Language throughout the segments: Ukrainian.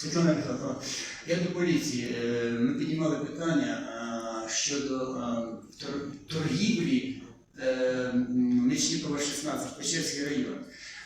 Світлана я до поліції. Е, Ми піднімали питання щодо торгівлі е, Мечникова 16, Печерський район.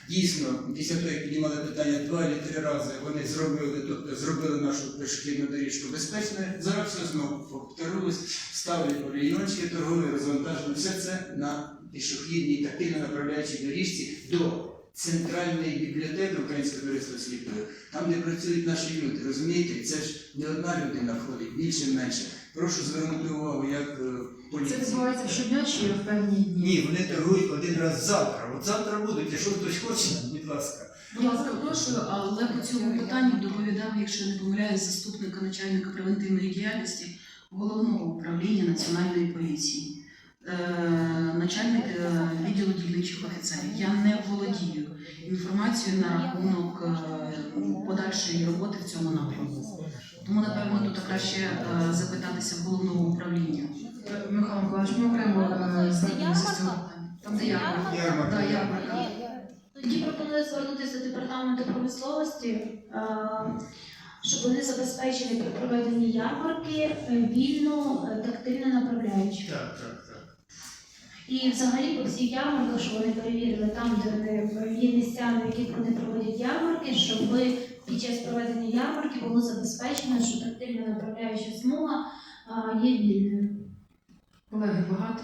Дійсно, після того, як піднімали питання два чи три рази, вони зробили, тобто зробили нашу пішохідну доріжку безпечною. Зараз все знову повторилось, ставили павільйончики, торгові, розвантажили. Все це на пішохідній тактильно направляючій доріжці до центральної бібліотеки Українського товариства сліпих, там, де працюють наші люди. Розумієте, це ж не одна людина входить, більше менше. Прошу звернути увагу, як е, Це поліція. відбувається щодня чи в певні дні? Ні, вони торгують один раз завтра. От завтра будуть, якщо хтось хоче, будь ласка. Будь ласка, прошу, але по цьому питанню доповідав, якщо не помиляюсь, заступника начальника превентивної діяльності головного управління національної поліції, е, начальник е, відділу дільничих офіцерів. Я володію інформацією на рахунок е, подальшої роботи в цьому напрямку. Тому, напевно, тут краще е, запитатися в головного управління. Е, Михайло Миколаївич, ми окремо е, звернемося з цього. Там, де ярмарка. Ярмарка. Тоді пропоную звернутися до департаменту промисловості, щоб вони забезпечили при проведенні ярмарки вільну е, тактильну направляючу. Так, так, так. І взагалі по всіх ярмарках, що вони перевірили там, де є місця, на яких вони проводять ярмарки, щоб під час проведення ярмарки було забезпечено, що тактильна направляюча смуга є вільною. Колеги, багато